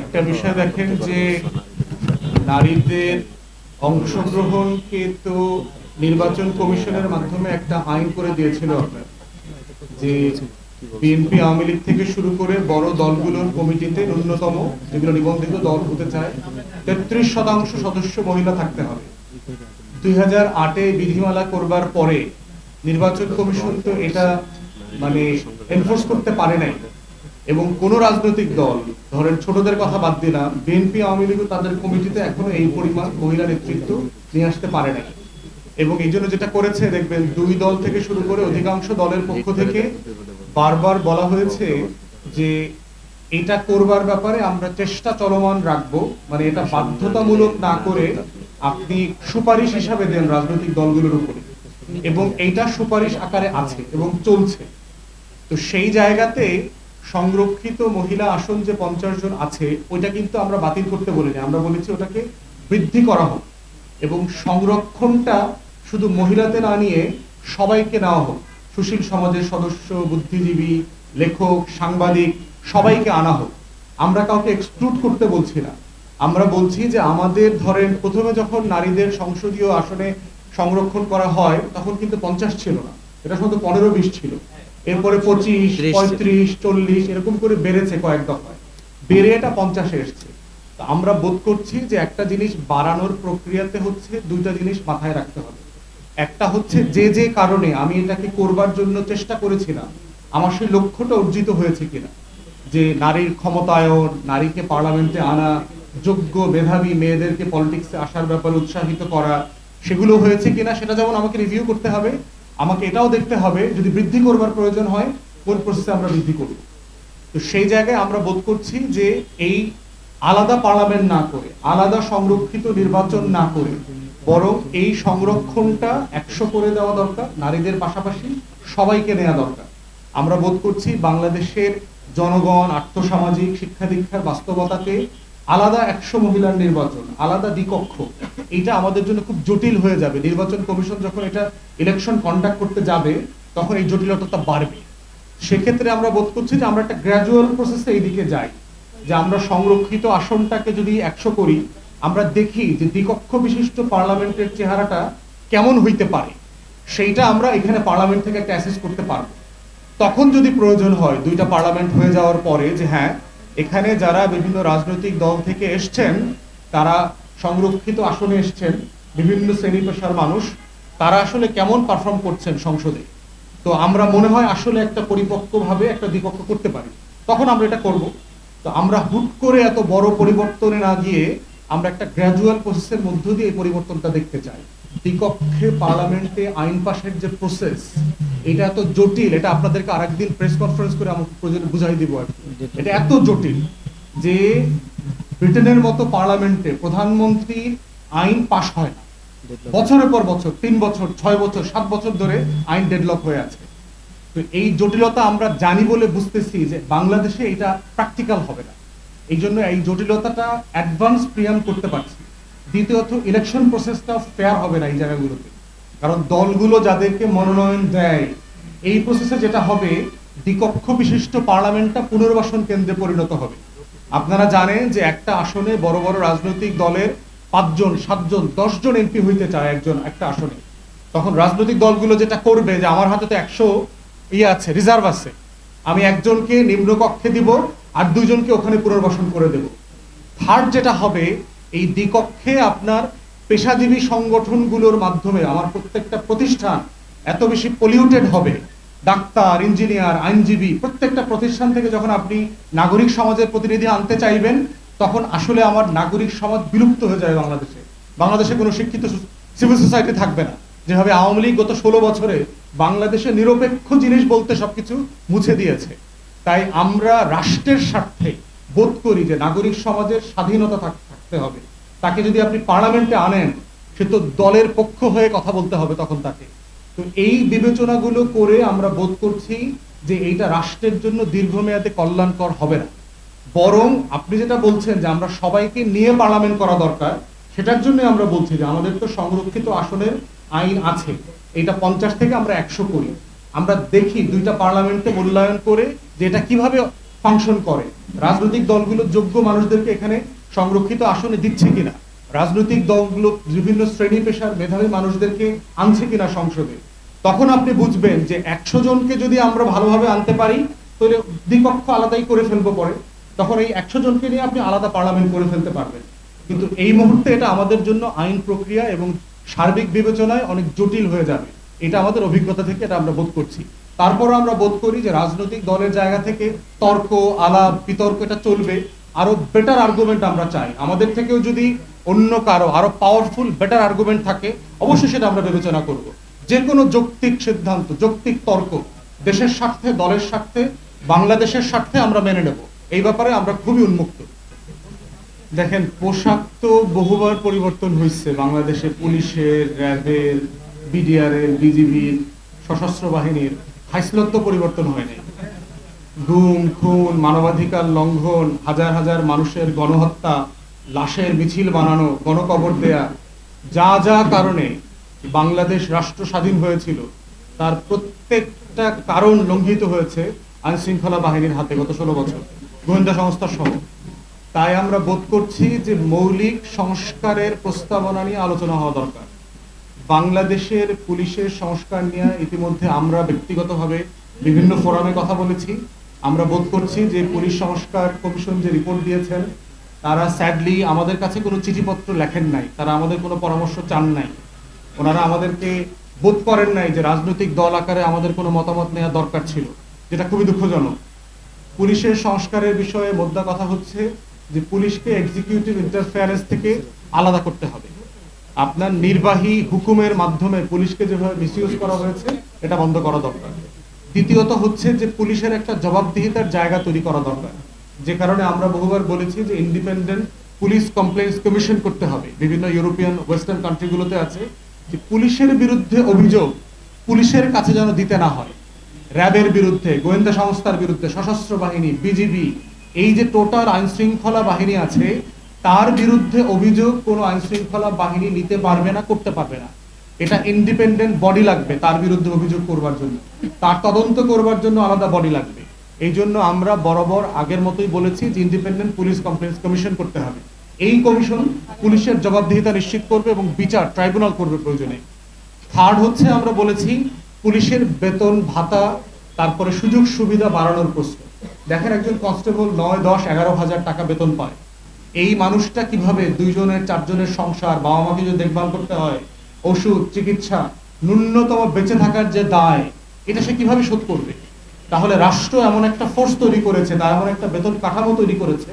একটা বিষয় দেখেন যে নারীদের অংশগ্রহণকে তো নির্বাচন কমিশনের মাধ্যমে একটা আইন করে দিয়েছিল যে বিএনপি আওয়ামী লীগ থেকে শুরু করে বড় দলগুলোর কমিটিতে ন্যূনতম যেগুলো নিবন্ধিত দল হতে চায়, তেত্রিশ শতাংশ সদস্য মহিলা থাকতে হবে। দুই হাজার আটে বিধিমালা করবার পরে নির্বাচন কমিশন তো এটা মানে এনফোর্স করতে পারে নাই। এবং কোন রাজনৈতিক দল, ধরেন ছোটদের কথা বাদ দিলাম বিএনপি আওয়ামী লীগ তাদের কমিটিতে এখনও এই পরিমাণ মহিলা নেতৃত্ব নিয়ে আসতে পারে নাই। এবং এই জন্য যেটা করেছে, দেখবেন দুই দল থেকে শুরু করে অধিকাংশ দলের পক্ষ থেকে বারবার বলা হয়েছে যে এটা করবার ব্যাপারে আমরা চেষ্টা চলমান রাখব মানে এটা বাধ্যতামূলক না করে আপনি সুপারিশ হিসাবে দেন রাজনৈতিক দলগুলোর উপরে। এবং এইটা সুপারিশ আকারে আছে এবং চলছে। তো সেই জায়গাতে সংরক্ষিত মহিলা আসন যে পঞ্চাশ জন আছে, ওইটা কিন্তু আমরা বাতিল করতে বলিনি। আমরা বলেছি ওটাকে বৃদ্ধি করা হোক এবং সংরক্ষণটা শুধু মহিলাতে না নিয়ে সবাইকে নেওয়া হোক। সুশীল সমাজের সদস্য, বুদ্ধিজীবী, লেখক, সাংবাদিক, সবাইকে আনা হোক। আমরা কাউকে এক্সক্লুড করতে বলছি না। আমরা বলছি যে আমাদের ধরেন প্রথমে যখন নারীদের সংসদীয় আসনে সংরক্ষণ করা হয়, তখন কিন্তু পঞ্চাশ ছিল না। এটা শুধু পনেরো, বিশ ছিল। এরপরে পঁচিশ পঁয়ত্রিশ চল্লিশ এরকম করে বেড়েছে কয়েক দফায়। বেড়ে এটা পঞ্চাশে এসছে। আমরা বোধ করছি যে একটা জিনিস বাড়ানোর প্রক্রিয়াতে হচ্ছে দুইটা জিনিস মাথায় রাখতে হবে। একটা হচ্ছে যে যে কারণে আমি এটাকে করবার জন্য চেষ্টা করেছিলাম আমার সেই লক্ষ্যটা অর্জিত হয়েছে কিনা। যে নারীর ক্ষমতায়ন নারীকে পার্লামেন্টে আনা যোগ্য মেধাবী মেয়েদেরকে পলিটিক্সে আসার ব্যাপারে উৎসাহিত করা সেগুলো হয়েছে কিনা সেটা যেমন আমাকে রিভিউ করতে হবে আমাকে এটাও দেখতে হবে, যদি বৃদ্ধি করবার প্রয়োজন হয়, কোন প্রসেসে আমরা বৃদ্ধি করব তো সেই জায়গায় আমরা বোধ করছি যে এই আলাদা পার্লামেন্ট না করে, আলাদা সংরক্ষিত নির্বাচন না করে, বরং এই সংরক্ষণটা একশো করে দেওয়া দরকার, নারীদের পাশাপাশি সবাইকে নেওয়া দরকার। আমরা বোধ করছি বাংলাদেশের জনগণ, আর্থসামাজিক, শিক্ষা দীক্ষার বাস্তবতাতে আলাদা একশো মহিলার নির্বাচন, আলাদা দ্বিকক্ষ। এটা আমাদের জন্য খুব জটিল হয়ে যাবে। নির্বাচন কমিশন যখন এটা ইলেকশন কন্ডাক্ট করতে যাবে, তখন এই জটিলতাটা বাড়বে। সেক্ষেত্রে আমরা বোধ করছি যে আমরা একটা গ্র্যাজুয়াল প্রসেসে এইদিকে যাই। যে আমরা সংরক্ষিত আসনটাকে যদি একশো করি, আমরা দেখি যে দ্বিকক্ষ বিশিষ্ট পার্লামেন্টের চেহারাটা কেমন হইতে পারে। সেইটা আমরা এখানে পার্লামেন্ট থেকে একটা অ্যাসেস করতে পারব। তখন যদি প্রয়োজন হয়, দুইটা পার্লামেন্ট হয়ে যাওয়ার পরে যে হ্যাঁ এখানে যারা বিভিন্ন রাজনৈতিক দল থেকে এসছেন, তারা সংরক্ষিত আসনে এসছেন, বিভিন্ন শ্রেণি পেশার মানুষ, তারা আসলে কেমন পারফর্ম করছেন সংসদে? তো আমরা মনে হয় আসলে একটা পরিপক্কভাবে একটা দ্বিপক্ষ করতে পারি। তখন আমরা এটা করব। তো আমরা হুট করে এত বড় পরিবর্তনে না গিয়ে আমরা একটা গ্র্যাজুয়াল প্রসেসের মধ্য দিয়ে এই পরিবর্তনটা দেখতে চাই। দ্বিকক্ষে পার্লামেন্টে আইন পাশের যে প্রসেস এটা এত জটিল, এটা আপনাদেরকে আরেকদিন প্রেস কনফারেন্স করে আমাকে প্রয়োজনে বুঝাই দিব আর কি। এটা এত জটিল যে ব্রিটেনের মতো পার্লামেন্টে প্রধানমন্ত্রী আইন পাশ হয় না। বছরের পর বছর তিন বছর ছয় বছর সাত বছর ধরে আইন ডেডলক হয়ে আছে। তো এই জটিলতা আমরা জানি বলে বুঝতেছি যে বাংলাদেশে এটা প্র্যাকটিক্যাল হবে না। এই জন্য এই জটিলতাটা অ্যাডভান্স প্রিয়াম করতে পারছি। দ্বিতীয়ত ইলেকশন প্রসেসটা ফেয়ার হবে না এই জায়গাগুলোতে। কারণ দলগুলো যাদেরকে মনোনয়ন দেয় এই প্রসেসে যেটা হবে দ্বিকক্ষ বিশিষ্ট পার্লামেন্টটা পুনর্বাসন কেন্দ্রে পরিণত হবে। আপনারা জানেন যে একটা আসনে বড় বড় রাজনৈতিক দলের পাঁচজন, সাতজন, দশজন এমপি হইতে চায় একজন একটা আসনে। তখন রাজনৈতিক দলগুলো যেটা করবে যে আমার হাতে তো একশো ইয়ে আছে, রিজার্ভ আছে। আমি একজনকে নিম্নকক্ষে দিব আর দুইজনকে ওখানে পুনর্বাসন করে দেব। থার্ড যেটা হবে, এই দ্বিকক্ষে আপনার পেশাজীবী সংগঠনগুলোর মাধ্যমে আমার প্রত্যেকটা প্রতিষ্ঠান এত বেশি পলিউটেড হবে ডাক্তার, ইঞ্জিনিয়ার, আইনজীবী, প্রত্যেকটা প্রতিষ্ঠান থেকে যখন আপনি নাগরিক সমাজের প্রতিনিধি আনতে চাইবেন, তখন আসলে আমার নাগরিক সমাজ বিলুপ্ত হয়ে যাবে বাংলাদেশে। বাংলাদেশে কোনো শিক্ষিত সিভিল সোসাইটি থাকবে না। যেভাবে আওয়ামী লীগ গত ষোলো বছরে বাংলাদেশে নিরপেক্ষ জিনিস বলতে সবকিছু মুছে দিয়েছে, তাই আমরা রাষ্ট্রের স্বার্থে বোধ করি যে নাগরিক সমাজের স্বাধীনতা থাক- থাকতে হবে। তাকে যদি আপনি পার্লামেন্টে আনেন, সে তো দলের পক্ষ হয়ে কথা বলতে হবে তখন তাকে। তো এই বিবেচনাগুলো করে আমরা বোধ করছি যে এইটা রাষ্ট্রের জন্য দীর্ঘমেয়াদে কল্যাণকর হবে না। বরং আপনি যেটা বলছেন যে আমরা সবাইকে নিয়ে পার্লামেন্ট করা দরকার, সেটার জন্য আমরা বলছি যে আমাদের তো সংরক্ষিত আসনের আইন আছে এটা পঞ্চাশ থেকে আমরা একশো করি। আমরা দেখি দুইটা পার্লামেন্টে মূল্যায়ন করে যে এটা কীভাবে ফাংশন করে, রাজনৈতিক দলগুলো যোগ্য মানুষদেরকে এখানে সংরক্ষিত আসনে দিচ্ছে কিনা, রাজনৈতিক দলগুলো বিভিন্ন শ্রেণি পেশার মেধাবী মানুষদেরকে আনছে কিনা সংসদে তখন আপনি বুঝবেন যে একশো জনকে যদি আমরা ভালোভাবে আনতে পারি, তাহলে দ্বিপক্ষ আলাদাই করে ফেলব পরে। তখন এই একশো জনকে নিয়ে আপনি আলাদা পার্লামেন্ট করে ফেলতে পারবেন। কিন্তু এই মুহূর্তে এটা আমাদের জন্য আইন প্রক্রিয়া এবং সার্বিক বিবেচনায় অনেক জটিল হয়ে যাবে। এটা আমাদের অভিজ্ঞতা থেকে এটা আমরা বোধ করছি। তারপর আমরা বোধ করি যে রাজনৈতিক দলের জায়গা থেকে তর্ক, আলাপ, বিতর্ক এটা চলবে। আরও বেটার আর্গুমেন্ট আমরা চাই। আমাদের থেকেও যদি অন্য কারও আরও পাওয়ারফুল বেটার আর্গুমেন্ট থাকে, অবশ্যই সেটা আমরা বিবেচনা করব। যে কোনো যৌক্তিক সিদ্ধান্ত, যৌক্তিক তর্ক, দেশের স্বার্থে, দলের স্বার্থে, বাংলাদেশের স্বার্থে আমরা মেনে নেব। এই ব্যাপারে আমরা খুবই উন্মুক্ত। দেখেন, পোশাক তো বহুবার পরিবর্তন হয়েছে। বাংলাদেশে পুলিশের, র্যাবের, বিডিআরের, বিজিবির, সশস্ত্র বাহিনীর হাইসলত তো পরিবর্তন হয়নি গুম, খুন, মানবাধিকার লঙ্ঘন, হাজার হাজার মানুষের গণহত্যা, লাশের মিছিল বানানো, গণকবর দেয়া, যা যা কারণে বাংলাদেশ রাষ্ট্র স্বাধীন হয়েছিল, তার প্রত্যেকটা কারণ লঙ্ঘিত হয়েছে আইন শৃঙ্খলা বাহিনীর হাতে গত ষোলো বছর। গোয়েন্দা সংস্থা সহ। তাই আমরা বোধ করছি যে মৌলিক সংস্কারের প্রস্তাবনা নিয়ে আলোচনা হওয়া দরকার। বাংলাদেশের পুলিশের সংস্কার নিয়ে ইতিমধ্যে আমরা ব্যক্তিগতভাবে বিভিন্ন ফোরামে কথা বলেছি। আমরা বোধ করছি যে পুলিশ সংস্কার কমিশন যে রিপোর্ট দিয়েছেন, তারা স্যাডলি আমাদের কাছে কোনো চিঠিপত্র লেখেন নাই, তারা আমাদের কোনো পরামর্শ চান নাই। ওনারা আমাদেরকে বোধ করেন নাই যে রাজনৈতিক দল আকারে আমাদের কোনো মতামত নেওয়া দরকার ছিল, যেটা খুবই দুঃখজনক। পুলিশের সংস্কারের বিষয়ে মোদ্দা কথা হচ্ছে যে পুলিশকে এক্সিকিউটিভ ইন্টারফেয়ারেন্স থেকে আলাদা করতে হবে। আপনার নির্বাহী হুকুমের মাধ্যমে পুলিশকে যেভাবে মিসইউজ করা হয়েছে, এটা বন্ধ করা দরকার। দ্বিতীয়ত হচ্ছে যে পুলিশের একটা জবাবদিহিতার জায়গা তৈরি করা দরকার। যে কারণে আমরা বহুবার বলেছি যে ইন্ডিপেন্ডেন্ট পুলিশ কমপ্লেন্স কমিশন করতে হবে। বিভিন্ন ইউরোপিয়ান ওয়েস্টার্ন কান্ট্রিগুলোতে আছে। যে পুলিশের বিরুদ্ধে অভিযোগ, পুলিশের কাছে যেন দিতে না হয়। র্যাবের বিরুদ্ধে, গোয়েন্দা সংস্থার বিরুদ্ধে, সশস্ত্র বাহিনী বিজিবি এই যে টোটাল আইন শৃঙ্খলা বাহিনী আছে, তার বিরুদ্ধে অভিযোগ কোনো আইন শৃঙ্খলা বাহিনী নিতে পারবে না, করতে পারবে না। এটা ইন্ডিপেন্ডেন্ট বডি লাগবে তার বিরুদ্ধে অভিযোগ করবার জন্য। তার তদন্ত করবার জন্য আলাদা বডি লাগবে। এই জন্য আমরা বরাবর আগের মতোই বলেছি যে ইন্ডিপেন্ডেন্ট পুলিশ কমপ্লেন্স কমিশন করতে হবে। এই কমিশন পুলিশের জবাবদিহিতা নিশ্চিত করবে এবং বিচার ট্রাইব্যুনাল করবে প্রয়োজনে। থার্ড হচ্ছে আমরা বলেছি পুলিশের বেতন, ভাতা, তারপরে সুযোগ সুবিধা বাড়ানোর প্রশ্ন। দেখেন একজন কনস্টেবল নয়, দশ, এগারো হাজার টাকা বেতন পায়। এই মানুষটা কীভাবে দুইজনের, চারজনের সংসার বাবা মাকে যদি দেখভাল করতে হয়, ওষুধ, চিকিৎসা, ন্যূনতম বেঁচে থাকার যে দায়, এটা সে কীভাবে শোধ করবে? তাহলে রাষ্ট্র এমন একটা ফোর্স তৈরি করেছে, তার এমন একটা বেতন কাঠামো তৈরি করেছে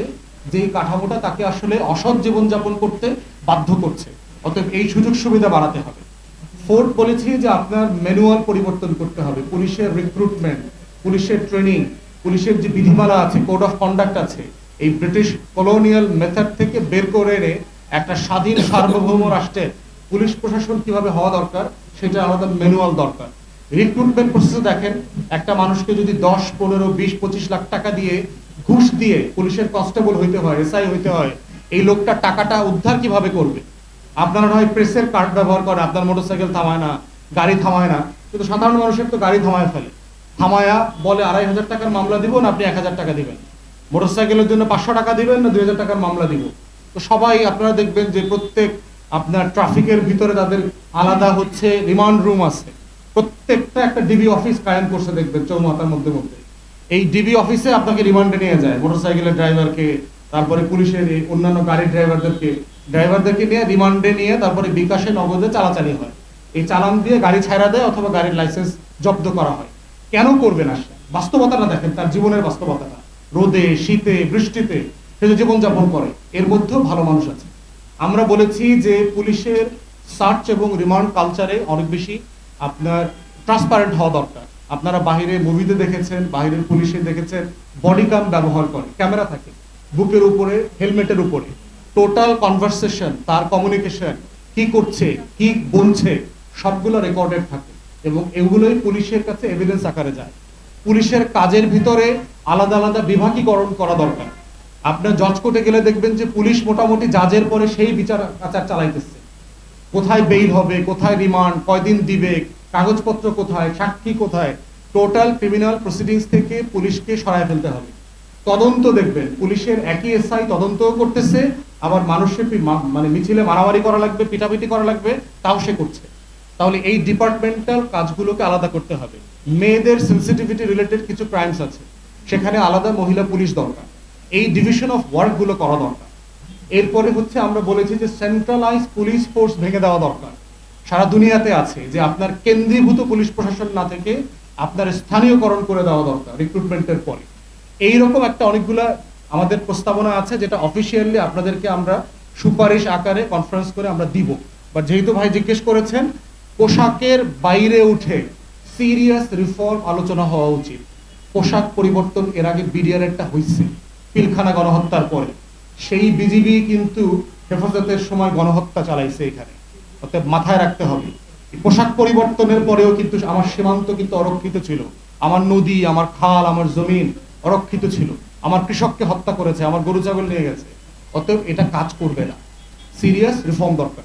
যে এই কাঠামোটা তাকে আসলে অসৎ জীবনযাপন করতে বাধ্য করছে। অতএব এই সুযোগ সুবিধা বাড়াতে হবে। ফোর্থ বলেছি যে আপনার ম্যানুয়াল পরিবর্তন করতে হবে। পুলিশের রিক্রুটমেন্ট পুলিশের ট্রেনিং পুলিশের যে বিধিমালা আছে কোড অফ কন্ডাক্ট আছে, এই ব্রিটিশ কলোনিয়াল মেথড থেকে বের করে এনে একটা স্বাধীন সার্বভৌম রাষ্ট্রের পুলিশ প্রশাসন কীভাবে হওয়া দরকার, সেটা আলাদা ম্যানুয়াল দরকার। রিক্রুটমেন্ট প্রসেসে দেখেন, একটা মানুষকে যদি দশ, পনেরো, বিশ, পঁচিশ লাখ টাকা দিয়ে ঘুষ দিয়ে পুলিশের কনস্টেবল হইতে হয়, এসআই হইতে হয়, এই লোকটা টাকাটা উদ্ধার কীভাবে করবে? আপনারা হয় প্রেসের কার্ড ব্যবহার করে আপনার মোটরসাইকেল থামায় না, গাড়ি থামায় না, কিন্তু সাধারণ মানুষের তো গাড়ি থামায় ফেলে। থামায়া বলে, আড়াই হাজার টাকার মামলা দিব না, আপনি এক হাজার টাকা দিবেন। মোটরসাইকেলের জন্য পাঁচশো টাকা দিবেন না, দুই হাজার টাকার মামলা দিব? তো সবাই আপনারা দেখবেন যে প্রত্যেক আপনার ট্রাফিকের ভিতরে তাদের আলাদা হচ্ছে, রিমান্ড রুম আছে। প্রত্যেকটা একটা ডিবি অফিস কায়েম করছে দেখবেন, চৌমাথার মধ্যে মধ্যে। এই ডিবি অফিসে আপনাকে রিমান্ডে নিয়ে যায়। মোটরসাইকেলের ড্রাইভারকে তারপরে পুলিশের অন্যান্য গাড়ির ড্রাইভারদেরকে ড্রাইভারদেরকে নিয়ে রিমান্ডে নিয়ে তারপরে বিকাশে, নগদে চালাচালি হয়। এই চালান দিয়ে গাড়ি ছাড়া দেয় অথবা গাড়ির লাইসেন্স জব্দ করা হয়। কেন করবে না বাস্তবতাটা দেখেন, তার জীবনের বাস্তবতাটা। রোদে, শীতে, বৃষ্টিতে সে যে জীবনযাপন করে, এর মধ্যেও ভালো মানুষ আছে। আমরা বলেছি যে পুলিশের সার্চ এবং রিমান্ড কালচারে অনেক বেশি আপনার ট্রান্সপারেন্ট হওয়া দরকার। আপনারা বাহিরে মুভিতে দেখেছেন, বাহিরের পুলিশে দেখেছেন বডি কাম ব্যবহার করে, ক্যামেরা থাকে, বুকের উপরে, হেলমেটের উপরে। টোটাল কনভারসেশন তার কমিউনিকেশন কি করছে, কি বলছে, সবগুলো রেকর্ডেড থাকে এবং এগুলোই পুলিশের কাছে এভিডেন্স আকারে যায়। পুলিশের কাজের ভিতরে আলাদা আলাদা বিভাগীকরণ করা দরকার। আপনার জজ কোর্টে গেলে দেখবেন যে পুলিশ মোটামুটি জাজের পরে সেই বিচার আচার চালাইতেছে। কোথায় বেইল হবে, কোথায় রিমান্ড কয়দিন দিবে কাগজপত্র কোথায়, সাক্ষী কোথায়, টোটাল ক্রিমিনাল প্রসিডিংস থেকে পুলিশকে সরায় ফেলতে হবে। তদন্ত দেখবেন, পুলিশের একই এসআই তদন্তও করতেছে, আবার মানুষের মানে মিছিলে মারামারি করা লাগবে পিটাপিটি করা লাগবে, তাও সে করছে। তাহলে এই ডিপার্টমেন্টাল কাজগুলোকে আলাদা করতে হবে। মেয়েদের সেন্সিটিভিটি রিলেটেড কিছু ক্রাইমস আছে, সেখানে আলাদা মহিলা পুলিশ দরকার। এই ডিভিশন অফ ওয়ার্কগুলো করা দরকার। এরপরে হচ্ছে আমরা বলেছি যে সেন্ট্রালাইজ পুলিশ ফোর্স ভেঙে দেওয়া দরকার। সারা দুনিয়াতে আছে যে আপনার কেন্দ্রীভূত পুলিশ প্রশাসন না থেকে আপনার স্থানীয়করণ করে দেওয়া দরকার রিক্রুটমেন্টের পরে। এইরকম একটা অনেকগুলা আমাদের প্রস্তাবনা আছে যেটা অফিসিয়ালি আপনাদেরকে আমরা সুপারিশ আকারে কনফারেন্স করে আমরা দিব। বা যেহেতু ভাই জিজ্ঞেস করেছেন, পোশাকের বাইরে উঠে সিরিয়াস রিফর্ম আলোচনা হওয়া উচিত। পোশাক পরিবর্তন এর আগে বিডিআর একটা হয়েছে পিলখানা গণহত্যার পরে। সেই বিজিবি কিন্তু হেফাজতের সময় গণহত্যা চালাইছে এখানে। অতএব মাথায় রাখতে হবে। পোশাক পরিবর্তনের পরেও কিন্তু আমার সীমান্ত কিন্তু অরক্ষিত ছিল। আমার নদী, আমার খাল, আমার জমিন অরক্ষিত ছিল। আমার কৃষককে হত্যা করেছে, আমার গরু, ছাগল নিয়ে গেছে। অতএব এটা কাজ করবে না। সিরিয়াস, রিফর্ম দরকার।